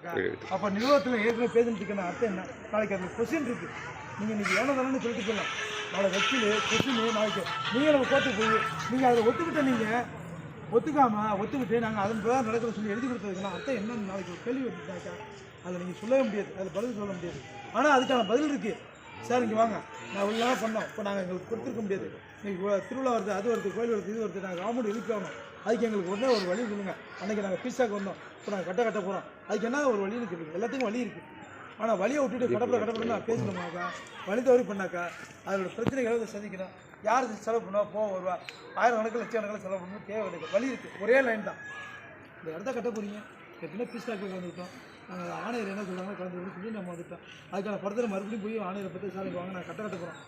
அப்போ நிறுவனத்தில் ஏற்கனவே பேசிட்டுருக்கேன் அர்த்தம் என்ன? நாளைக்கு அதில் கொஸ்டின் இருக்கு. நீங்கள் இன்னைக்கு ஏனோ தானே சொல்லிட்டு போகலாம் நாளைக்கு வக்கீல் கொஸ்டின் நாளைக்கு. நீங்கள் நம்ம கோர்ட்டுக்கு போய் நீங்கள் அதில் ஒத்துக்கிட்ட நீங்கள் ஒத்துக்காம ஒத்துக்கிட்டு நாங்கள் அதன் பிரகாரம் நடக்கிற சொல்லி எழுதி கொடுத்ததுக்கெல்லாம் அர்த்தம் என்னன்னு நாளைக்கு ஒரு கேள்வி வந்துட்டாக்கா அதை நீங்கள் சொல்லவே முடியாது. அதில் பதில் சொல்ல முடியாது. ஆனால் அதுக்கான பதில் இருக்குது சார் இங்கே வாங்க. நான் உள்ளதாக பண்ணோம் இப்போ நாங்கள் எங்களுக்கு கொடுத்துருக்க முடியாது. இன்றைக்கி திருவிழா வருது அது வருது கோயில் வருது இது வருது. நாங்கள் அமௌண்ட் இழுக்கணும் அதுக்கு எங்களுக்கு உடனே ஒரு வழி சொல்லுங்க. அன்றைக்கி நாங்கள் பீஸாக்கு வந்தோம். இப்போ நாங்கள் கட்ட கட்ட போகிறோம் அதுக்கு என்ன ஒரு வழி இருக்குது எல்லாத்துக்கும் வழி இருக்குது ஆனால் வழியை விட்டுட்டு கடப்பட கடப்பில் நான் பேசணுமாக்கா வழி தவறி பண்ணாக்கா அதோட பிரச்சனைகளை வந்து சந்திக்கணும். யார் செலவு பண்ணுவா போக வருவா? ஆயிரம் கணக்கில் லட்சம் கணக்கில் செலவு பண்ணணும் தேவை இருக்குது வழி இருக்குது ஒரே லைன் தான். இந்த இடத்த கட்ட போகிறீங்க எப்படின்னா பீஸ் டாக்டர் வந்துவிட்டோம் ஆணையர் என்ன சொல்கிறாங்க கலந்து சொல்லி நம்ம வந்துட்டோம் அதுக்கான படத்தில் மறுபடியும் போய் ஆணையரை பற்றி சார் வாங்க நான் கட்ட கட்ட போகிறோம்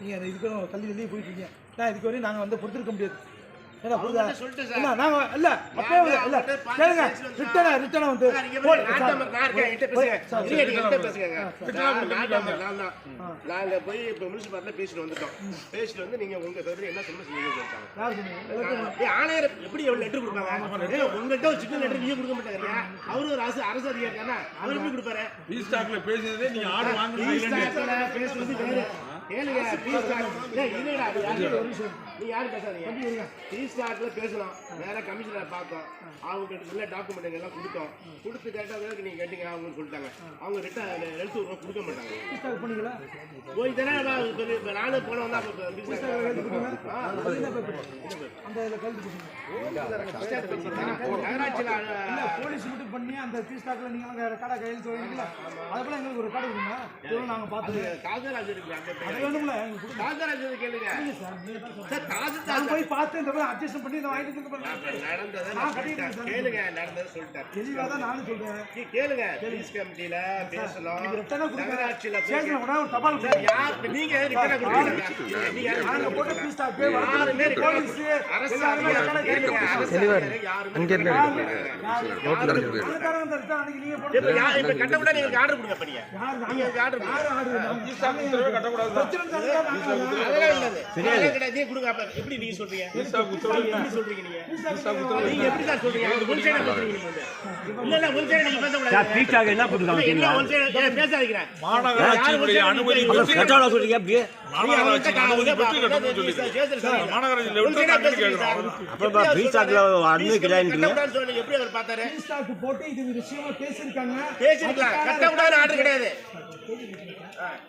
நீங்கள் இதுக்கு தள்ளி தள்ளி போயிட்டு இருக்கீங்க. நான் இதுக்கு வரையும் நாங்கள் வந்து பொறுத்திருக்க முடியாது. நாங்கள் இல்லை அப்போ இல்லை கேளுங்க ரிட்டனை வந்து. நாங்க போய் இப்ப முனிசிபாலிட்டில பேசிட்டு வந்துட்டோம். பேசிட்டு வந்து நீங்க உங்க தவிர என்ன சொல்ல ஏய், ஆணையர் எப்படி எவ்வளவு லெட்டர் கொடுப்பாங்க? ஒரு சின்ன லெட்டர் நீங்க கொடுக்க மாட்டாங்க அவரு ஒரு அரசு அரசு அதிகாரி தானே? அவர் எப்படி கொடுப்பாரு? நீங்க ஆர்டர் பேசுறது வேறு. கேளுங்க பீஸ் டாக் ஏய், இல்லைடா. நீ யாரு பேசாதீங்க. பீஸ் டாக்ல பேசலாம். வேற கமிஷனர் பார்த்தோம். அவங்க கிட்ட உள்ள டாக்குமெண்ட் எல்லாம் கொடுத்தோம். கொடுத்து கேட்டா நீங்க கேட்டீங்க அவங்க சொல்லிட்டாங்க. அவங்க ரிட்டா எழுத்து ரூபா கொடுக்க மாட்டாங்க. ஸ்டார்ட் பண்ணீங்களா போய் தானே நான் இப்ப இப்ப நானும் போன வந்தா அப்ப பீஸ் டாக் அது என்ன பேப்பர் அந்த இதில் கழுத்து கொடுங்க நகராட்சியில் இல்லை போலீஸ் அந்த பீஸ் ஸ்டாக்கில் நீங்கள் அங்கே கடை கையெழுத்து வாங்கிங்களா அதுக்குள்ள எங்களுக்கு ஒரு கடை கொடுங்க. இதெல்லாம் நாங்கள் பார்த்து காதராஜ் இருக்கு அந்த அது வேணும்ல? கொடுங்க. காதராஜ் கேளுங்க. சார் காதராஜ் நான் போய் பார்த்து இந்த மாதிரி அட்ஜஸ்ட் பண்ணி இந்த வாங்கிட்டு நடந்ததை நான் சார். கேளுங்க நடந்ததை சொல்லிட்டேன். தெளிவாக தான் நானும் சொல்கிறேன் நீ கேளுங்க பீஸ் கமிட்டியில பேசலாம். ரிட்டனாக கொடுங்க. ஸ்டேஷனில் கூட ஒரு தபால் சார், கொடுங்க. யார் நீங்க ரிட்டனா கொடுக்குறீங்க? நீங்க யாரு நாங்கள் போட்ட பீஸ் ஸ்டாக்கு யாருமே போலீஸ் அரசு எல்லாருமே அதிகாரி கடை கேளுங்க, கையெழுத்து தான் இருக்கா, அன்னைக்கு நீங்க போட்ட இப்ப யா- இப்ப கட்டப்பட நீங்க ஆர்டர் கொடுங்க. பண்ணீங்க யார் நீங்க ஆர்டர் யார் ஆர்டர் அதெல்லாம் கிடையாது கொடுங்க அப்ப எப்படி நீங்க சொல்றீங்க? எப்படி சொல்றீங்க நீங்க? நீங்க எப்படி சார் சொல்றீங்க? நீங்க ஒன் சைடா பேசுறீங்க நீங்க வந்து. இல்ல இல்ல ஒன் சைடா நீங்க என்ன ஒன் சைடா பேசாதீங்க. அனுமதி சொல்றீங்க அப்படியே? மாநகராட்சி அனுமதி பெற்று கட்டணும்னு சொல்லி மாநகராட்சி லெவலில் கட்டணம் அனுமதி எப்படி அவர் பார்த்தாரு? போட்டு இது விஷயமா பேசியிருக்காங்க. பேசிருக்கலாம் கட்ட விடாத ஆர்டர் கிடையாது.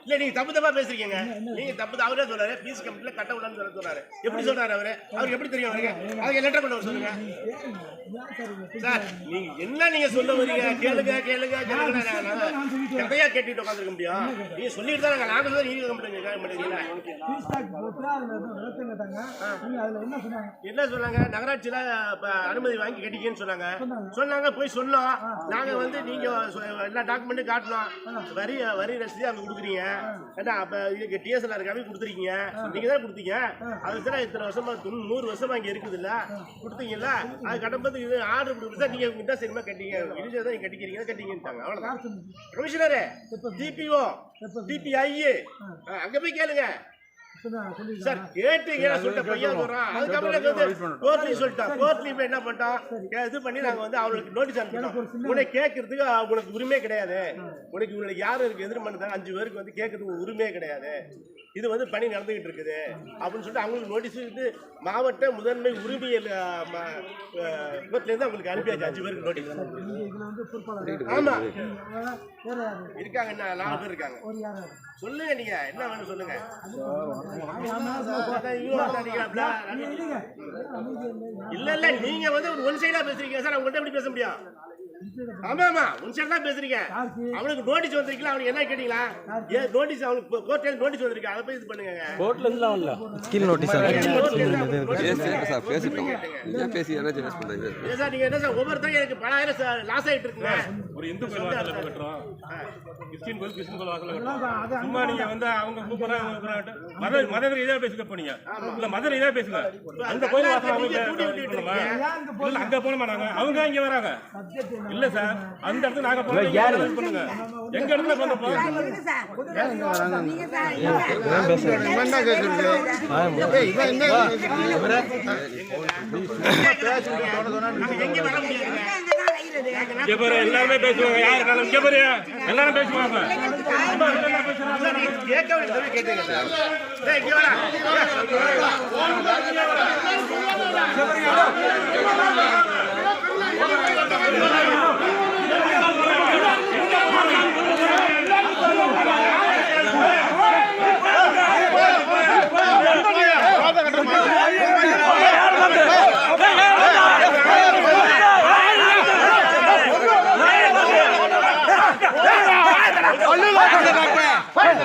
இல்ல நீங்க தப்பு தப்பா பேசுறீங்க நீங்க தப்பு அவரே சொல்றாரு. பீஸ் கம்பெனில கட்ட விடான்னு சொல்ல சொல்றாரு. எப்படி சொல்றாரு அவரு? அவருக்கு எப்படி தெரியும் அவருக்கு? அதுக்கு லெட்டர் கொண்டு வர சொல்லுங்க. சார் நீங்க என்ன நீங்க சொல்ல வரீங்க? கேளுங்க கேளுங்க கேளுங்க. எதையா கேட்டுட்டு உட்காந்துருக்க முடியும்? நீங்க சொல்லிட்டு தான் நாங்க தான் நீங்க என்ன சொன்னாங்க? நகராட்சியில அனுமதி வாங்கி கட்டிக்கன்னு சொன்னாங்க. சொன்னாங்க. போய் சொன்னோம் நாங்க வந்து நீங்க எல்லா டாக்குமெண்ட்டும் காட்டணும். வரி வரி ரசீது அங்க கொடுக்குறீங்க. ஏன்னா அப்ப இதுக்கு டிஎஸ்எல்ஆர் இருக்காம கொடுத்துருக்கீங்க? நீங்க தான் கொடுத்தீங்க. அது தான் இத்தனை வருஷமா நூறு வருஷமா இங்க இருக்குது இல்ல கொடுத்தீங்கல்ல? அது கட்டும்போது இது ஆர்டர் கொடுத்தா நீங்க இதான் சரிமா கட்டிங்க. இடிச்சதான் நீங்க கட்டிக்கிறீங்க கட்டிங்கன்ட்டாங்க அவ்வளவுதான். கமிஷனரு டிபிஓ டிபிஐ அங்க போய் கேளுங்க. சார் கேட்டீங்க சொல்லிட்ட பையன் சொல்றான். அதுக்கப்புறம் வந்து கோர்ட்லயும் சொல்லிட்டான் கோர்ட்லயும் போய் என்ன பண்ணிட்டோம் கே- இது பண்ணி நாங்க வந்து அவங்களுக்கு நோட்டீஸ் அனுப்பிட்டோம். உன்னை கேட்கறதுக்கு உனக்கு உரிமை கிடையாது. உனக்கு உனக்கு யாரும் இருக்கு எதிர் பண்ணதாங்க அஞ்சு பேருக்கு வந்து கேட்கறதுக்கு உரிமையே கிடையாது. இது வந்து பணி நடந்துகிட்டு இருக்குது அப்படின்னு சொல்லிட்டு அவங்களுக்கு நோட்டீஸ் வந்து மாவட்ட முதன்மை உரிமையல் கோர்ட்ல இருந்து அவங்களுக்கு அனுப்பியாச்சு அஞ்சு பேருக்கு நோட்டீஸ் ஆமா. இருக்காங்க என்ன நாலு பேர் இருக்காங்க. சொல்லுங்க நீங்க. என்ன வேணும் சொல்லுங்க. இல்ல இல்ல. நீங்க வந்து ஒரு ஒன் சைடா பேசுறீங்க. சார் அவங்கள்ட்ட எப்படி பேச முடியும்? ஆமா ஆமா ஒன் சைடு தான் பேசுறீங்க? அவனுக்கு நோட்டீஸ் வந்திருக்கீங்களா அவனுக்கு என்ன கேட்டீங்களா? ஏன் நோட்டீஸ் அவனுக்கு கோர்ட்ல நோட்டீஸ் வந்திருக்கு அதை போய் இது பண்ணுங்க கோர்ட்ல இருந்து வரல ஸ்கில் நோட்டீஸ் கோர்ட்ல சார் பேசிட்டோம் ஏன் பேசி யாராச்சும் யூஸ் பண்ணுறது ஏன் சார் நீங்க என்ன சார் ஒவ்வொருத்தரும் எனக்கு பலாயிரம் லாஸ் ஆயிட்டு இருக்குங்க. ஒரு இந்து கோயில் வாசல்ல போய் கட்டுறோம். கிறிஸ்டின் கோயில் கிறிஸ்டின் கோயில் வாசல்ல கட்டுறோம். சும்மா நீங்க வந்து அவங்க கூப்பிடுறாங்க. மத மத ரீதியா பேசுங்க போனீங்க இல்ல மத ரீதியா பேசுங்க. அந்த கோயில் வாசல் அவங்க நீங்க அங்க போனோமா நாங்க? அவங்க இங்க வராங்க. என்ன? இல்ல சார். அந்த இடத்துல நாங்க பண்ணுங்க. எங்க இடத்துல பண்றோம் நாங்க எங்க வர முடியாதுங்க இங்க பாரு எல்லாருமே பேசுவாங்க. யாரு இருந்தாலும் இங்க பாரு. எல்லாரும் பேசுவாங்க. கேட்க வேண்டியது கேட்டுங்க சார் டேய், இங்க வாடா. சண்டை போடுறாங்க பண்றாங்க அடிப்படுத்தாங்க அவங்க என்ன இப்ப அது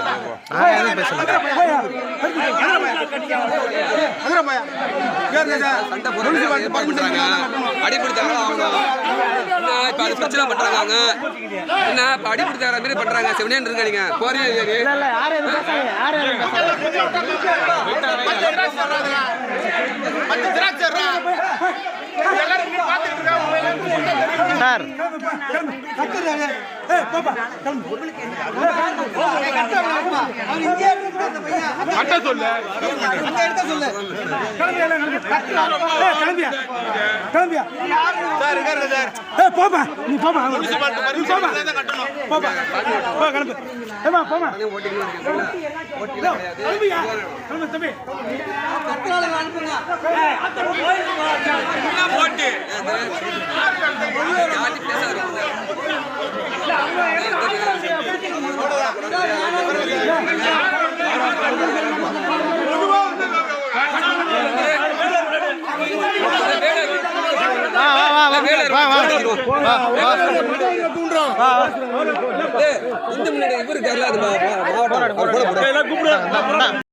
பிரச்சனை பண்றாங்க என்ன இப்ப அடிப்படுத்தார மாதிரி பண்றாங்க? செவனேன் பார்த்துட்டு இருக்காங்க. சார். கத்துறாங்க கட்ட சொல்லு. கிளம்பு. ஏய், கிளம்பியா கிளம்பியா ஏய் போப்பா நீ போப்பா நீ போப்பா போப்பா போ கிளம்பு. ஏமா போமா கிளம்பியா? கிளம்பு தம்பி. போட்டு? யார்கிட்ட இவரு மாவட்டம். கூப்பிடு.